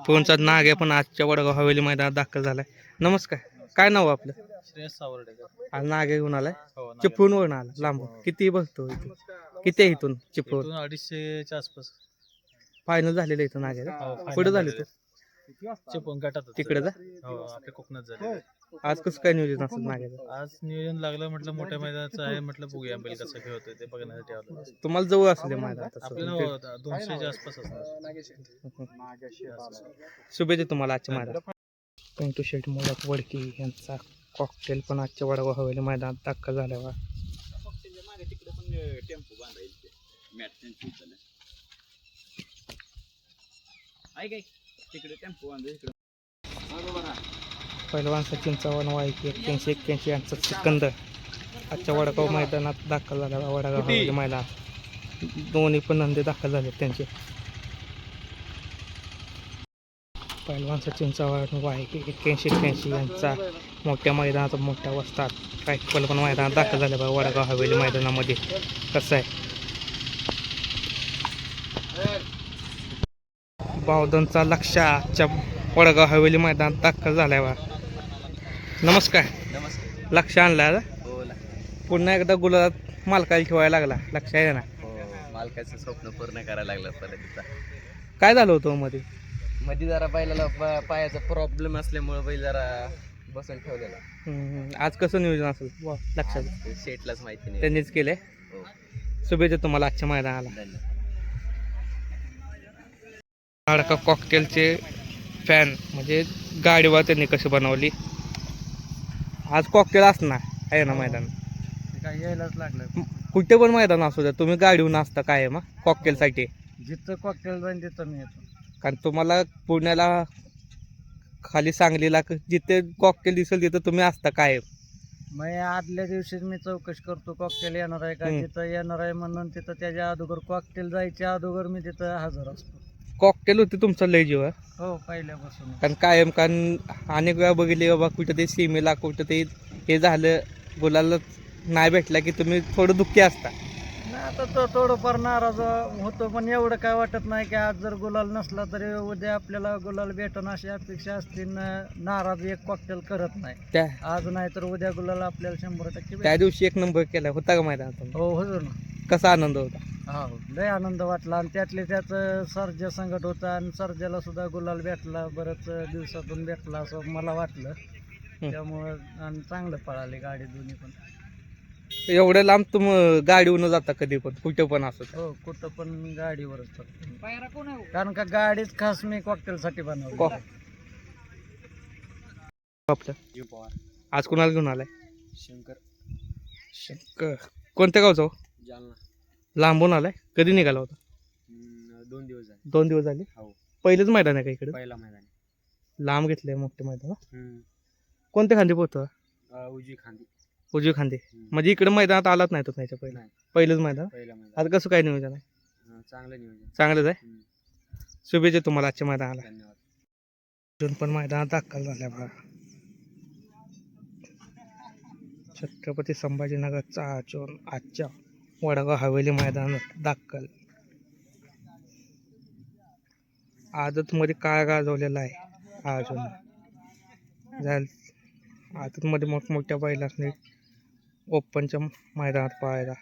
चिपळूणचा नाग पण आजच्या वडगाव हवेली मैदानात दाखल झालाय. नमस्कार. काय नाव आपलं? श्रेयस सावर्डेकर. आज नागे घेऊन आलाय? हो. चिपळूणवरून आला. लांब. किती बघतो इथून? किती आहे इथून चिपळूण? इथून अडीचशेच्या आसपास. फायनल झालेलं इथं नागे हो, final झाली चिपळूण गटात तिकडे जा. हो आपल्या कोकणात झाले आज कसं काय नियोजन असेल नाग्याचं आज नियोजन लागलं म्हटलं मोठ्या मैदानाचं आहे म्हटलं बघूया बैल कसं खेळतोय ते बघण्यासाठी आलो. तुम्हाला जवळ असले मैदान आपल्याला दोनशेच्या आसपास असणार. शुभेच्छा तुम्हाला आजच्या मैदानात. पिंटू शेट मोडक वडकी यांचा कॉकटेल पण आजच्या वडगाव हवेली मैदानात दाखल झाल्यावर. पहिलवान सचिन चव्हाण वाईक एक्क्याऐंशी एक्क्याऐंशी यांचा सिकंदर आजच्या वडगाव मैदानात दाखल झाला वडगाव मैदानात दोन्ही पण नंदी दाखल झाले त्यांचे. पहिलवान सचिन चव्हाण वाईक एक्क्याऐंशी एक्क्याऐंशी यांचा मोठ्या मैदानात मोठ्या वस्तात. रायफल पण मैदानात दाखल झाले बघा वडगाव हवेली मैदानामध्ये. कसं आहे? बावधनचा लक्ष आजच्या वडगाव हवेली मैदानात दाखल झालाय बा नमस्कार. नमस्कार. लक्ष आणला हो पुन्हा एकदा गुलाबात मालकाला ठेवायला लागला. लक्ष आहे ना? हो मालकाचं स्वप्न पूर्ण करायला लागलं परत काय झालं होतं मध्ये मध्ये जरा बैलाला प- पायाचा प्रॉब्लेम असल्यामुळे बैल जरा बसून ठेवलेला. हम्म, आज कसं नियोजन असेल? वा, लक्षात. ते शेटलाच माहिती नाही. त्यांनीच केले हो. शुभेच्छा तुम्हाला आजच्या मैदानाला. धन्यवाद हाडका कॉकटेलचे फॅन म्हणजे गाडीवर त्यांनी कशी बनवली? आज कॉकटेल असणार आहे ना मैदान. काय यायलाच लागलं. कुठे पण मैदान असू द्या तुम्ही गाडीहून असता काय मग कॉकटेलसाठी? जिथं कॉकटेल जाईन तिथं मी येतो. कारण तुम्हाला पुण्याला खाली सांगलीला क- जिथे कॉकटेल दिसेल तिथं तुम्ही असता काय? मग आदल्या दिवशीच मी चौकशी करतो कॉकटेल येणार आहे का? हम्म. तिथं येणार आहे म्हणून तिथं त्याच्या अगोदर कॉकटेल जायच्या अगोदर मी तिथं हजर असतो. कॉकटेल होते तुमचं लय जीव आहे. हो पहिल्यापासून कारण कायम कारण अनेक वेळा बघितले बाबा कुठं ते सीमेला कुठं ते हे झालं गुलाला नाही भेटला की तुम्ही थोडं दुःखी असता. नाही आता तो थोडंफार नाराज होतो पण एवढं काय वाटत नाही की आज जर गुलाल नसला तरी उद्या आपल्याला गुलाल भेटन अशी अपेक्षा असते न- नाराज एक कॉकटेल करत नाही. त्या आज नाही तर उद्या गुलाल आपल्याला शंभर टक्के भेटेल. त्या दिवशी एक नंबर केला होता का मैदानात हो हो ना. कसा आनंद होता? हो लय आनंद वाटला. आणि त्यातले त्यात सर्जा संकट होता आणि सर्जाला सुद्धा गुलाल भेटला बरंच दिवसातून भेटला असं मला वाटलं. त्यामुळं आणि चांगलं पळाली गाडी दोन्ही पण. एवढं लांब तुम गाडीवरून जाता कधी पण? कुठं पण असत हो कुठं पण गाडीवरच फक्त कारण का गाडीच खास मी कॉकटेल साठी बनवली आपलं आज कुणाला घेऊन आलाय? शंकर. क- कोणत्या गावचा हो? जालना. लांबून आलाय? कधी निघाला होता? दोन दिवस झाले. दोन दिवस झाले? हो. पहिलेच मैदान आहे का इकडे? पहिला मैदान लांब घेतलंय मोठे मैदान. हं? कोणत्या खांदी पोहतो उजवी खांदी. उजवी खांदी. म्हणजे इकडे मैदानात आलाच नाही तो त्याच्या पहिला. नाही. पहिलंच मैदान. पहिला मैदान. आता कसं काय नियोजन आहे? चांगलं नियोजन. चांगलंच आहे. शुभेच्छा तुम्हाला आजच्या मैदानाला. धन्यवाद. अजून पण मैदानात दाखल झाल्या बघा. छत्रपती संभाजीनगरचा अजून आजच्या वडगाव हवेली मैदानात दाखल. आदतमध्ये काळ गाजवलेला आहे? अजून. झालं आदतमध्ये मोठमोठ्या बैलांनी ओपनच्या मैदानात पाहायला.